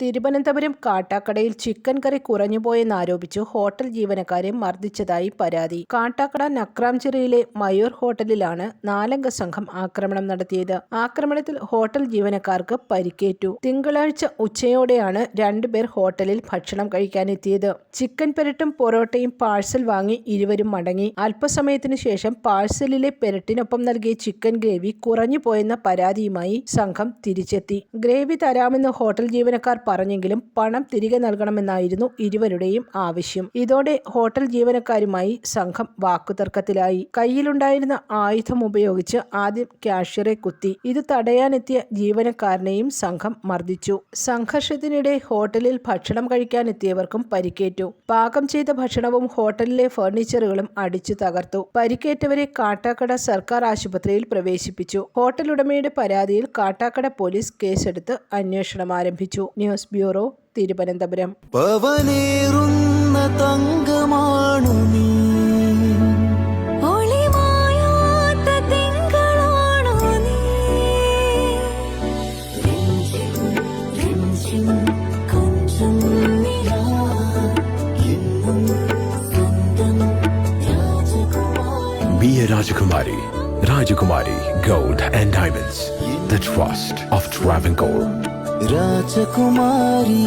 തിരുവനന്തപുരം കാട്ടാക്കടയിൽ chicken curry കുറഞ്ഞുപോയെന്നാരോപിച്ചു hotel ജീവനക്കാരെ മർദ്ദിച്ചതായി പരാതി. കാട്ടാക്കട നക്രാംചിറയിലെ മയൂർ ഹോട്ടലിലാണ് നാലംഗ സംഘം ആക്രമണം നടത്തിയത്. ആക്രമണത്തിൽ ഹോട്ടൽ ജീവനക്കാർക്ക് പരിക്കേറ്റു. തിങ്കളാഴ്ച ഉച്ചയോടെയാണ് രണ്ടുപേർ ഹോട്ടലിൽ ഭക്ഷണം കഴിക്കാനെത്തിയത്. ചിക്കൻ പെരട്ടും പൊറോട്ടയും പാഴ്സൽ വാങ്ങി ഇരുവരും മടങ്ങി. അല്പസമയത്തിനു ശേഷം പാഴ്സലിലെ പെരട്ടിനൊപ്പം നൽകിയ ചിക്കൻ ഗ്രേവി കുറഞ്ഞുപോയെന്ന പരാതിയുമായി സംഘം തിരിച്ചെത്തി. ഗ്രേവി തരാമെന്ന് ഹോട്ടൽ ജീവനക്കാർ പറഞ്ഞെങ്കിലും പണം തിരികെ നൽകണമെന്നായിരുന്നു ഇരുവരുടെയും ആവശ്യം. ഇതോടെ ഹോട്ടൽ ജീവനക്കാരുമായി സംഘം വാക്കുതർക്കത്തിലായി. കയ്യിലുണ്ടായിരുന്ന ആയുധം ഉപയോഗിച്ച് ആദ്യം കാഷ്യറെ കുത്തി. ഇത് തടയാനെത്തിയ ജീവനക്കാരനെയും സംഘം മർദ്ദിച്ചു. സംഘർഷത്തിനിടെ ഹോട്ടലിൽ ഭക്ഷണം കഴിക്കാനെത്തിയവർക്കും പരിക്കേറ്റു. പാകം ചെയ്ത ഭക്ഷണവും ഹോട്ടലിലെ ഫർണിച്ചറുകളും അടിച്ചു തകർത്തു. പരിക്കേറ്റവരെ കാട്ടാക്കട സർക്കാർ ആശുപത്രിയിൽ പ്രവേശിപ്പിച്ചു. ഹോട്ടൽ ഉടമയുടെ പരാതിയിൽ കാട്ടാക്കട പോലീസ് കേസെടുത്ത് അന്വേഷണം ആരംഭിച്ചു. ബ്യൂറോ തിരുവനന്തപുരം പവനേറുന്ന തങ്കമാണു നീ Be a Rajakumari. Rajakumari Gold and Diamonds. The trust of Travancore. Rajakumari.